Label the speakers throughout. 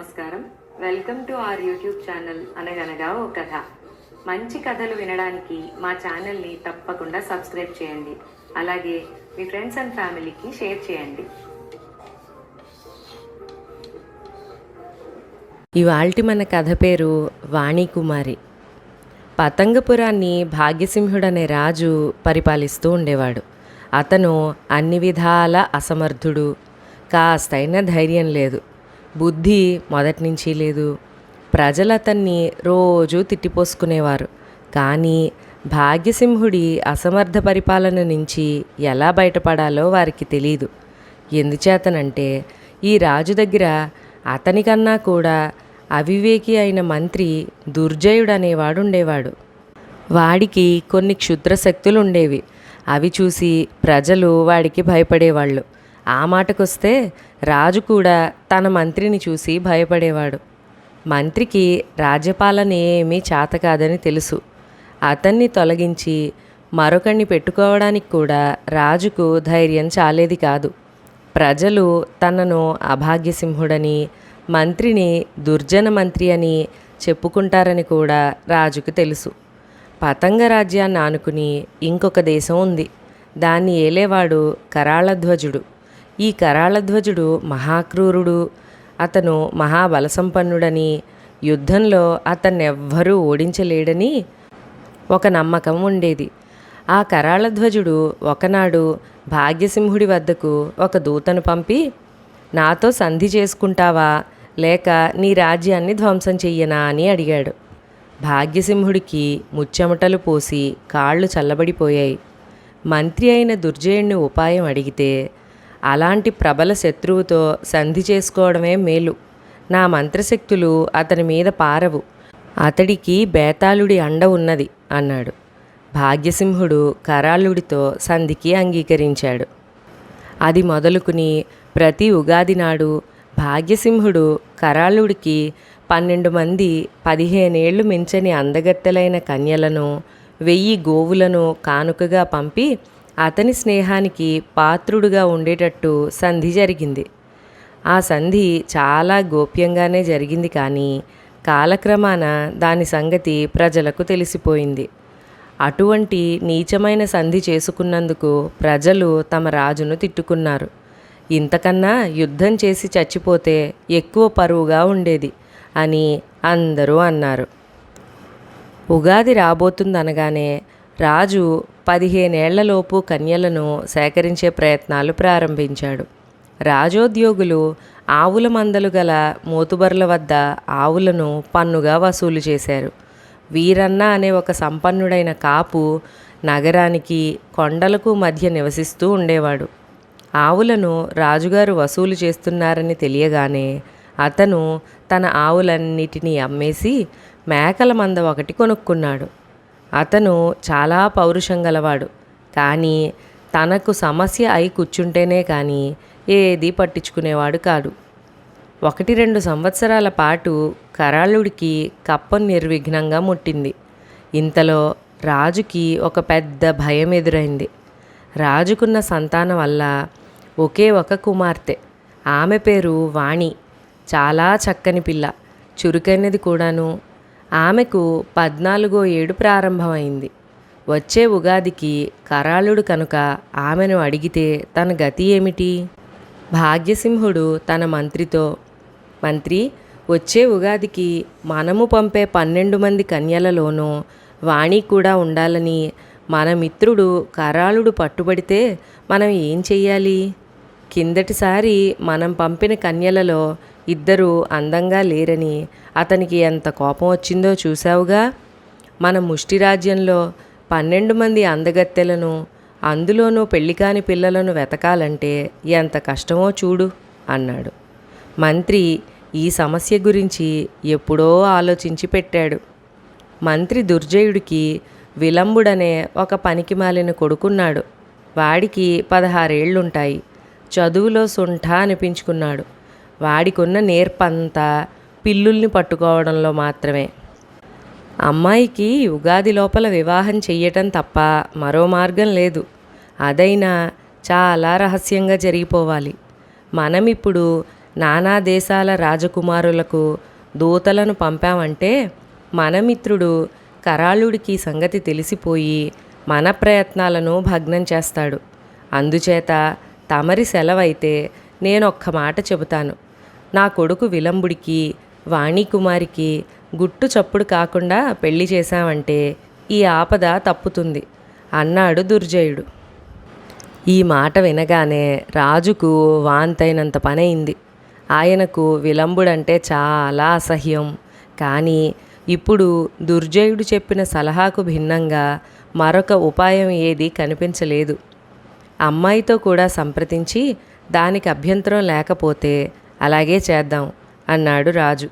Speaker 1: నమస్కారం. Welcome to our YouTube channel అనగనగా ఓ కథ. మంచి కథలు వినడానికి మా ఛానల్ని తప్పకుండా సబ్స్క్రైబ్ చేయండి. అలాగే మీ ఫ్రెండ్స్ అండ్ ఫ్యామిలీకి షేర్ చేయండి.
Speaker 2: ఇవాల్టి మన కథ పేరు వాణికుమారి. పతంగపురాన్ని భాగ్యసింహుడనే రాజు పరిపాలిస్తూ ఉండేవాడు. అతను అన్ని విధాల అసమర్థుడు. కాస్తైన ధైర్యం లేదు. బుద్ధి మొదటి నుంచి లేదు. ప్రజలు అతన్ని రోజు తిట్టిపోసుకునేవారు. కానీ భాగ్యసింహుడి అసమర్థ పరిపాలన నుంచి ఎలా బయటపడాలో వారికి తెలియదు ఎందుచేతనంటే ఈ రాజు దగ్గర అతనికన్నా కూడా అవివేకి అయిన మంత్రి దుర్జయుడు అనేవాడు ఉండేవాడు వాడికి కొన్ని క్షుద్ర శక్తులు ఉండేవి అవి చూసి ప్రజలు వాడికి భయపడేవాళ్ళు. ఆ మాటకొస్తే రాజు కూడా తన మంత్రిని చూసి భయపడేవాడు. మంత్రికి రాజ్యపాలన ఏమీ చేత కాదని తెలుసు. అతన్ని తొలగించి మరొకణ్ణి పెట్టుకోవడానికి కూడా రాజుకు ధైర్యం చాలేది కాదు. ప్రజలు తనను అభాగ్యసింహుడని మంత్రిని దుర్జన మంత్రి అని చెప్పుకుంటారని కూడా రాజుకు తెలుసు. పతంగ రాజ్యాన్ని ఆనుకుని ఇంకొక దేశం ఉంది. దాన్ని ఏలేవాడు కరాళధ్వజుడు. ఈ కరాళధ్వజుడు మహాక్రూరుడు. అతను మహాబలసంపన్నుడని యుద్ధంలో అతన్నెవ్వరూ ఓడించలేడని ఒక నమ్మకం ఉండేది. ఆ కరాళధ్వజుడు ఒకనాడు భాగ్యసింహుడి వద్దకు ఒక దూతను పంపి నాతో సంధి చేసుకుంటావా? లేక నీ రాజ్యాన్ని ధ్వంసం చెయ్యనా? అని అడిగాడు. భాగ్యసింహుడికి ముచ్చెమటలు పోసి కాళ్ళు చల్లబడిపోయాయి. మంత్రి అయిన దుర్జయుణ్ణి ఉపాయం అడిగితే అలాంటి ప్రబల శత్రువుతో సంధి చేసుకోవడమే మేలు. నా మంత్రశక్తులు అతని మీద పారవు. అతడికి బేతాళుడి అండ ఉన్నది అన్నాడు. భాగ్యసింహుడు కరాళుడితో సంధికి అంగీకరించాడు. అది మొదలుకుని ప్రతి ఉగాది నాడు భాగ్యసింహుడు కరాళుడికి పన్నెండు మంది పదిహేనేళ్ళు మించని అందగత్తెలైన కన్యలను వెయ్యి గోవులను కానుకగా పంపి అతని స్నేహానికి పాత్రుడుగా ఉండేటట్టు సంధి జరిగింది. ఆ సంధి చాలా గోప్యంగానే జరిగింది కానీ కాలక్రమాన దాని సంగతి ప్రజలకు తెలిసిపోయింది. అటువంటి నీచమైన సంధి చేసుకున్నందుకు ప్రజలు తమ రాజును తిట్టుకున్నారు. ఇంతకన్నా యుద్ధం చేసి చచ్చిపోతే ఎక్కువ పరువుగా ఉండేది అని అందరూ అన్నారు. ఉగాది రాబోతుందనగానే రాజు పదిహేనేళ్ళలోపు కన్యలను సేకరించే ప్రయత్నాలు ప్రారంభించాడు. రాజోద్యోగులు ఆవుల మందలు గల మోతుబర్ల వద్ద ఆవులను పన్నుగా వసూలు చేశారు. వీరన్న అనే ఒక సంపన్నుడైన కాపు నగరానికి కొండలకు మధ్య నివసిస్తూ ఉండేవాడు. ఆవులను రాజుగారు వసూలు చేస్తున్నారని తెలియగానే అతను తన ఆవులన్నిటినీ అమ్మేసి మేకల మంద ఒకటి కొనుక్కున్నాడు. అతను చాలా పౌరుషం గలవాడు. కానీ తనకు సమస్య అయి కూర్చుంటేనే కానీ ఏది పట్టించుకునేవాడు కాడు. ఒకటి రెండు సంవత్సరాల పాటు కరాళుడికి కప్పం నిర్విఘ్నంగా ముట్టింది. ఇంతలో రాజుకి ఒక పెద్ద భయం ఎదురైంది. రాజుకున్న సంతానం వల్ల ఒకే ఒక కుమార్తె. ఆమె పేరు వాణి. చాలా చక్కని పిల్ల. చురుకైనది కూడాను. ఆమెకు పద్నాలుగో ఏడు ప్రారంభమైంది. వచ్చే ఉగాదికి కరాళుడు కనుక ఆమెను అడిగితే తన గతి ఏమిటి? భాగ్యసింహుడు తన మంత్రితో మంత్రి వచ్చే ఉగాదికి మనము పంపే పన్నెండు మంది కన్యలలోనూ వాణి కూడా ఉండాలని మన మిత్రుడు కరాళుడు పట్టుబడితే మనం ఏం చెయ్యాలి? కిందటిసారి మనం పంపిన కన్యలలో ఇద్దరూ అందంగా లేరని అతనికి ఎంత కోపం వచ్చిందో చూశావుగా? మన ముష్టి రాజ్యంలో పన్నెండు మంది అందగత్తెలను అందులోనూ పెళ్ళికాని పిల్లలను వెతకాలంటే ఎంత కష్టమో చూడు అన్నాడు. మంత్రి ఈ సమస్య గురించి ఎప్పుడో ఆలోచించి పెట్టాడు. మంత్రి దుర్జయుడికి విలంబుడనే ఒక పనికి మాలిన కొడుకున్నాడు. వాడికి పదహారేళ్ళుంటాయి. చదువులో సుంఠ అనిపించుకున్నాడు. వాడికున్న నేర్పంతా పిల్లుల్ని పట్టుకోవడంలో మాత్రమే. అమ్మాయికి ఉగాది లోపల వివాహం చెయ్యటం తప్ప మరో మార్గం లేదు. అదైనా చాలా రహస్యంగా జరిగిపోవాలి. మనం ఇప్పుడు నానా దేశాల రాజకుమారులకు దూతలను పంపామంటే మన మిత్రుడు కరాళుడికి సంగతి తెలిసిపోయి మన ప్రయత్నాలను భగ్నం చేస్తాడు. అందుచేత తమరి సెలవైతే నేను ఒక్క మాట చెబుతాను. నా కొడుకు విలంబుడికి వాణికుమారికి గుట్టు చప్పుడు కాకుండా పెళ్ళి చేశామంటే ఈ ఆపద తప్పుతుంది అన్నాడు దుర్జయుడు. ఈ మాట వినగానే రాజుకు వాంతైనంత పనైంది ఆయనకు విలంబుడంటే చాలా అసహ్యం. కానీ ఇప్పుడు దుర్జయుడు చెప్పిన సలహాకు భిన్నంగా మరొక ఉపాయం ఏది కనిపించలేదు. అమ్మాయితో కూడా సంప్రదించి దానికి అభ్యంతరం లేకపోతే అలాగే చేద్దాం అన్నాడు రాజు.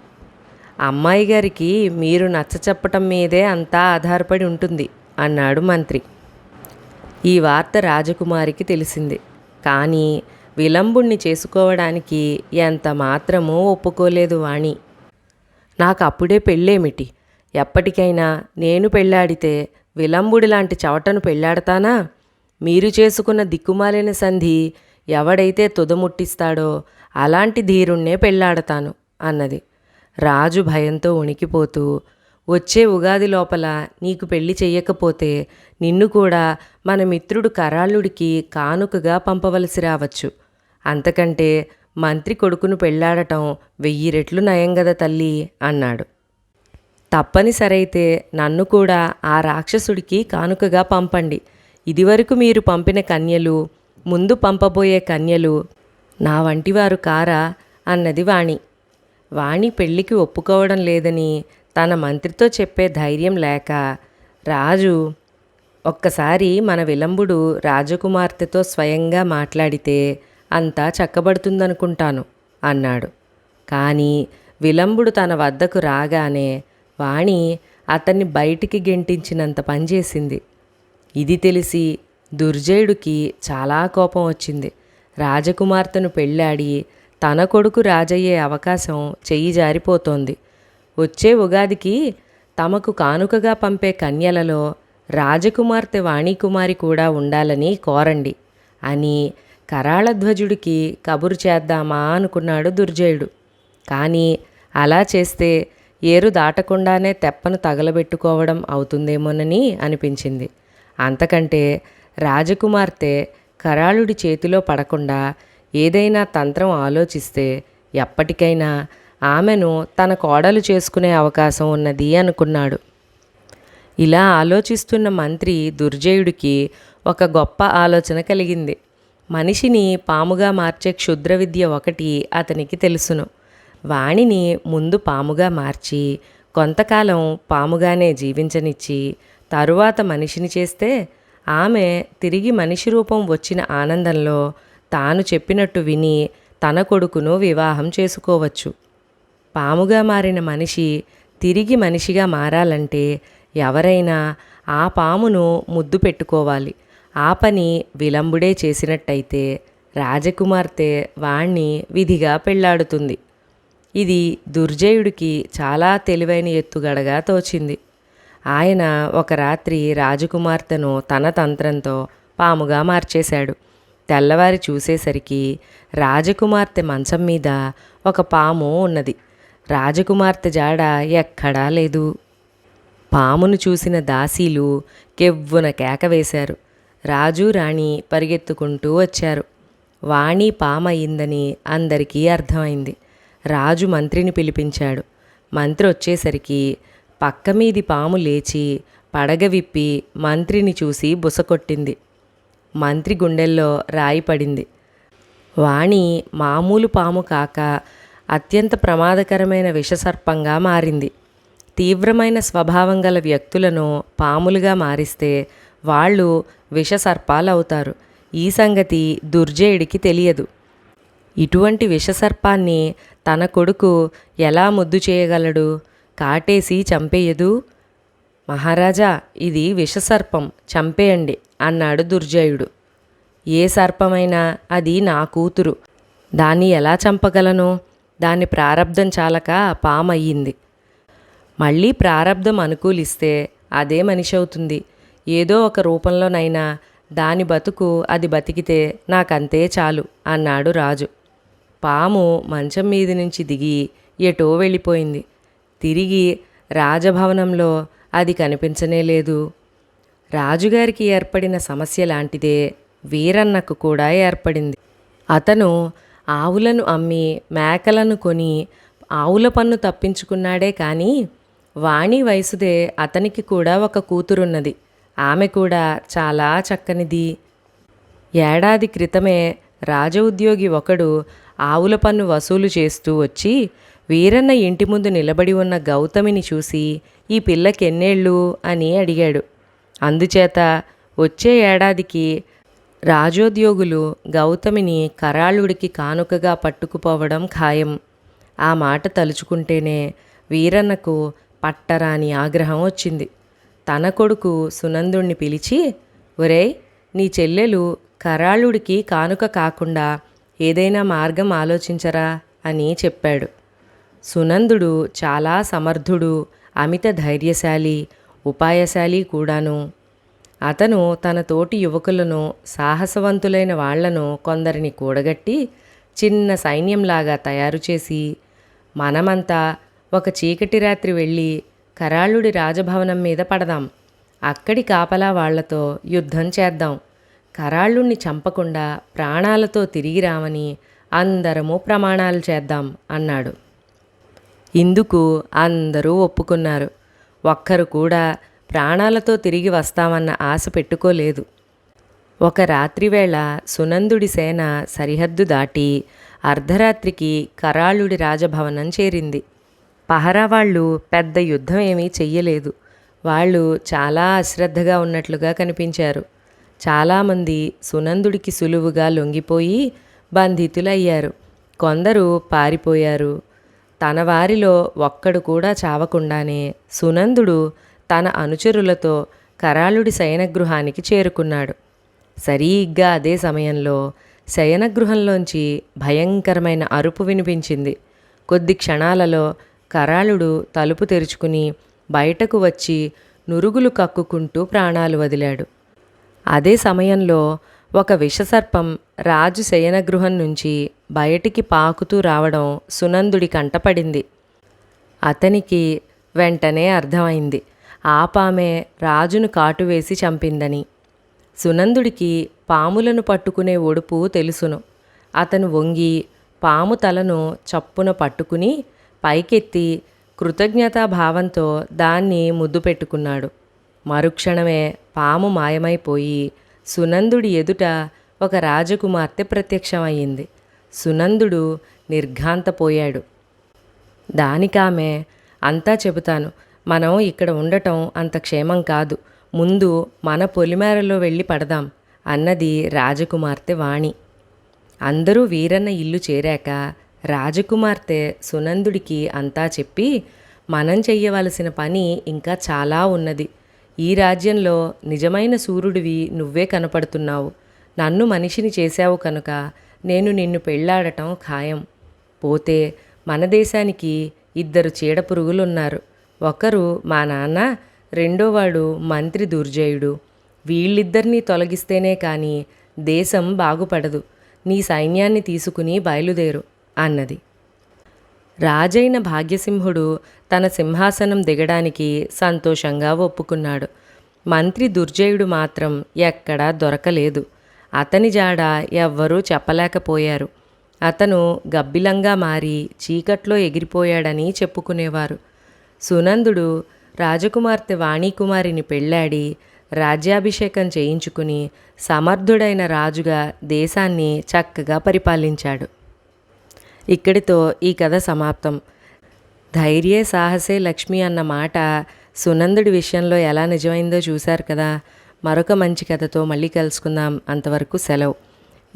Speaker 2: అమ్మాయి గారికి మీరు నచ్చ చెప్పటం మీదే అంతా ఆధారపడి ఉంటుంది అన్నాడు మంత్రి. ఈ వార్త రాజకుమారికి తెలిసింది. కానీ విలంబుణ్ణి చేసుకోవడానికి ఎంత మాత్రమూ ఒప్పుకోలేదు వాణి. నాకు అప్పుడే పెళ్ళేమిటి? ఎప్పటికైనా నేను పెళ్ళాడితే విలంబుడి లాంటి చవటను పెళ్ళాడతానా? మీరు చేసుకున్న దిక్కుమాలిన సంధి ఎవడైతే తుదముట్టిస్తాడో అలాంటి ధీరుణ్ణే పెళ్ళాడతాను అన్నది. రాజు భయంతో ఉణికిపోతూ వచ్చే ఉగాది లోపల నీకు పెళ్ళి చెయ్యకపోతే నిన్ను కూడా మన మిత్రుడు కరాళుడికి కానుకగా పంపవలసి రావచ్చు. అంతకంటే మంత్రి కొడుకును పెళ్ళాడటం వెయ్యి రెట్లు నయం గద తల్లి అన్నాడు. తప్పనిసరైతే నన్ను కూడా ఆ రాక్షసుడికి కానుకగా పంపండి. ఇదివరకు మీరు పంపిన కన్యలు ముందు పంపబోయే కన్యలు నా వంటివారు కారా అన్నది వాణి. వాణి పెళ్ళికి ఒప్పుకోవడం లేదని తన మంత్రితో చెప్పే ధైర్యం లేక రాజు ఒక్కసారి మన విలంబుడు రాజకుమార్తెతో స్వయంగా మాట్లాడితే అంతా చక్కబడుతుందనుకుంటాను అన్నాడు. కానీ విలంబుడు తన వద్దకు రాగానే వాణి అతన్ని బయటికి గెంటించినంత పనిచేసింది ఇది తెలిసి దుర్జయుడికి చాలా కోపం వచ్చింది. రాజకుమార్తెను పెళ్ళాడి తన కొడుకు రాజయ్యే అవకాశం చెయ్యి జారిపోతోంది. వచ్చే ఉగాదికి తమకు కానుకగా పంపే కన్యలలో రాజకుమార్తె వాణికుమారి కూడా ఉండాలని కోరండి అని కరాళధ్వజుడికి కబురు చేద్దామా అనుకున్నాడు దుర్జయుడు. కానీ అలా చేస్తే ఏరు దాటకుండానే తెప్పను తగలబెట్టుకోవడం అవుతుందేమోనని అనిపించింది. అంతకంటే రాజకుమార్తె కరాళుడి చేతిలో పడకుండా ఏదైనా తంత్రం ఆలోచిస్తే ఎప్పటికైనా ఆమెను తన కోడలు చేసుకునే అవకాశం ఉన్నది అనుకున్నాడు. ఇలా ఆలోచిస్తున్న మంత్రి దుర్జయుడికి ఒక గొప్ప ఆలోచన కలిగింది. మనిషిని పాముగా మార్చే క్షుద్ర విద్య ఒకటి అతనికి తెలుసును. వాణిని ముందు పాముగా మార్చి కొంతకాలం పాముగానే జీవించనిచ్చి తరువాత మనిషిని చేస్తే ఆమె తిరిగి మనిషి రూపం వచ్చిన ఆనందంలో తాను చెప్పినట్టు విని తన కొడుకును వివాహం చేసుకోవచ్చు. పాముగా మారిన మనిషి తిరిగి మనిషిగా మారాలంటే ఎవరైనా ఆ పామును ముద్దు పెట్టుకోవాలి. ఆ పని విలంబుడే చేసినట్టయితే రాజకుమార్తె వాణ్ణి విధిగా పెళ్ళాడుతుంది. ఇది దుర్జయుడికి చాలా తెలివైన ఎత్తుగడగా తోచింది. ఆయన ఒక రాత్రి రాజకుమార్తెను తన తంత్రంతో పాముగా మార్చేశాడు. తెల్లవారి చూసేసరికి రాజకుమార్తె మంచం మీద ఒక పాము ఉన్నది. రాజకుమార్తె జాడ ఎక్కడా లేదు. పామును చూసిన దాసీలు కెవ్వున కేక వేశారు. రాజు రాణి పరిగెత్తుకుంటూ వచ్చారు. వాణి పామయ్యిందని అందరికీ అర్థమైంది. రాజు మంత్రిని పిలిపించాడు. మంత్రి వచ్చేసరికి పక్క మీది పాము లేచి పడగ విప్పి మంత్రిని చూసి బుసకొట్టింది. మంత్రి గుండెల్లో రాయి పడింది. వాణి మామూలు పాము కాక అత్యంత ప్రమాదకరమైన విషసర్పంగా మారింది. తీవ్రమైన స్వభావం గల వ్యక్తులను పాములుగా మారిస్తే వాళ్ళు విషసర్పాలు అవుతారు ఈ సంగతి దుర్జయుడికి తెలియదు. ఇటువంటి విషసర్పాన్ని తన కొడుకు ఎలా ముద్దు చేయగలడు? కాటేసి చంపేయదు. మహారాజా ఇది విషసర్పం చంపేయండి అన్నాడు దుర్జయుడు. ఏ సర్పమైనా అది నా కూతురు. దాన్ని ఎలా చంపగలను? దాని ప్రారబ్ధం చాలక పామయ్యింది. మళ్ళీ ప్రారబ్ధం అనుకూలిస్తే అదే మనిషి అవుతుంది ఏదో ఒక రూపంలోనైనా దాని బతుకు అది బతికితే నాకంతే చాలు అన్నాడు రాజు. పాము మంచం మీద నుంచి దిగి ఎటో వెళ్ళిపోయింది. తిరిగి రాజభవనంలో అది కనిపించనే లేదు. రాజుగారికి ఏర్పడిన సమస్య లాంటిదే వీరన్నకు కూడా ఏర్పడింది. అతను ఆవులను అమ్మి మేకలను కొని ఆవుల పన్ను తప్పించుకున్నాడే కానీ వాణి వయసుదే అతనికి కూడా ఒక కూతురున్నది. ఆమె కూడా చాలా చక్కనిది. ఏడాది క్రితమే రాజ ఉద్యోగి ఒకడు ఆవుల పన్ను వసూలు చేస్తూ వచ్చి వీరన్న ఇంటి ముందు నిలబడి ఉన్న గౌతమిని చూసి ఈ పిల్లకి ఎన్నేళ్ళు అని అడిగాడు. అందుచేత వచ్చే ఏడాదికి రాజోద్యోగులు గౌతమిని కరాళుడికి కానుకగా పట్టుకుపోవడం ఖాయం. ఆ మాట తలుచుకుంటేనే వీరన్నకు పట్టరాని ఆగ్రహం వచ్చింది. తన కొడుకు సునందుణ్ణి పిలిచి ఒరేయ్ నీ చెల్లెలు కరాళుడికి కానుక కాకుండా ఏదైనా మార్గం ఆలోచించరా? అని చెప్పాడు. సునందుడు చాలా సమర్థుడు అమిత ధైర్యశాలి ఉపాయశాలి కూడాను. అతను తన తోటి యువకులను సాహసవంతులైన వాళ్ళను కొందరిని కూడగట్టి చిన్న సైన్యంలాగా తయారు చేసి మనమంతా ఒక చీకటి రాత్రి వెళ్ళి కరాళుడి రాజభవనం మీద పడదాం. అక్కడి కాపలా వాళ్ళతో యుద్ధం చేద్దాం. కరాళుణ్ణి చంపకుండా ప్రాణాలతో తిరిగి రామని అందరము ప్రమాణాలు చేద్దాం అన్నాడు. ఇందుకు అందరూ ఒప్పుకున్నారు. ఒక్కరు కూడా ప్రాణాలతో తిరిగి వస్తామన్న ఆశ పెట్టుకోలేదు. ఒక రాత్రివేళ సునందుడి సేన సరిహద్దు దాటి అర్ధరాత్రికి కరాళుడి రాజభవనం చేరింది. పహరా వాళ్ళు పెద్ద యుద్ధం ఏమీ చెయ్యలేదు. వాళ్ళు చాలా అశ్రద్ధగా ఉన్నట్లుగా కనిపించారు. చాలామంది సునందుడికి సులువుగా లొంగిపోయి బంధితులయ్యారు. కొందరు పారిపోయారు. తన వారిలో ఒక్కడు కూడా చావకుండానే సునందుడు తన అనుచరులతో కరాళుడి శయనగృహానికి చేరుకున్నాడు. సరిగ్గా అదే సమయంలో శయనగృహంలోంచి భయంకరమైన అరుపు వినిపించింది. కొద్ది క్షణాలలో కరాళుడు తలుపు తెరుచుకుని బయటకు వచ్చి నురుగులు కక్కుకుంటూ ప్రాణాలు వదిలాడు. అదే సమయంలో ఒక విషసర్పం రాజు శయనగృహం నుంచి బయటికి పాకుతూ రావడం సునందుడి కంటపడింది. అతనికి వెంటనే అర్థమైంది. ఆ పామే రాజును కాటువేసి చంపిందని. సునందుడికి పాములను పట్టుకునే ఒడుపు తెలుసును. అతను వంగి పాము తలను చప్పున పట్టుకుని పైకెత్తి కృతజ్ఞతాభావంతో దాన్ని ముద్దు పెట్టుకున్నాడు. మరుక్షణమే పాము మాయమైపోయి సునందుడి ఎదుట ఒక రాజకుమార్తె ప్రత్యక్షమయ్యింది. సునందుడు నిర్ఘాంతపోయాడు. దానికామె అంతా చెబుతాను. మనం ఇక్కడ ఉండటం అంత క్షేమం కాదు. ముందు మన పొలిమేరలో వెళ్ళి పడదాం అన్నది రాజకుమార్తె వాణి. అందరూ వీరన్న ఇల్లు చేరాక రాజకుమార్తె సునందుడికి అంతా చెప్పి మనం చెయ్యవలసిన పని ఇంకా చాలా ఉన్నది. ఈ రాజ్యంలో నిజమైన సూర్యుడివి నువ్వే కనపడుతున్నావు. నన్ను మనిషిని చేశావు కనుక నేను నిన్ను పెళ్ళాడటం ఖాయం. పోతే మన దేశానికి ఇద్దరు చీడపురుగులున్నారు. ఒకరు మా నాన్న రెండోవాడు మంత్రి దుర్జయుడు. వీళ్ళిద్దరినీ తొలగిస్తేనే కానీ దేశం బాగుపడదు. నీ సైన్యాన్ని తీసుకుని బయలుదేరు అన్నది. రాజైన భాగ్యసింహుడు తన సింహాసనం దిగడానికి సంతోషంగా ఒప్పుకున్నాడు. మంత్రి దుర్జయుడు మాత్రం ఎక్కడా దొరకలేదు. అతని జాడ ఎవ్వరూ చెప్పలేకపోయారు. అతను గబ్బిలంగా మారి చీకట్లో ఎగిరిపోయాడని చెప్పుకునేవారు. సునందుడు రాజకుమార్తె వాణీకుమారిని పెళ్ళాడి రాజ్యాభిషేకం చేయించుకుని సమర్థుడైన రాజుగా దేశాన్ని చక్కగా పరిపాలించాడు. ఇక్కడితో ఈ కథ సమాప్తం. ధైర్యే సాహసే లక్ష్మి అన్న మాట సునందుడి విషయంలో ఎలా నిజమైందో చూశారు కదా. మరొక మంచి కథతో మళ్ళీ కలుసుకుందాం. అంతవరకు సెలవు.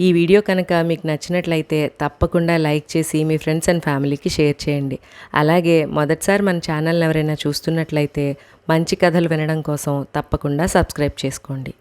Speaker 2: ఈ వీడియో కనుక మీకు నచ్చినట్లయితే తప్పకుండా లైక్ చేసి మీ ఫ్రెండ్స్ అండ్ ఫ్యామిలీకి షేర్ చేయండి. అలాగే మొదటిసారి మన ఛానల్ ఎవరైనా చూస్తున్నట్లయితే మంచి కథలు వినడం కోసం తప్పకుండా సబ్స్క్రైబ్ చేసుకోండి.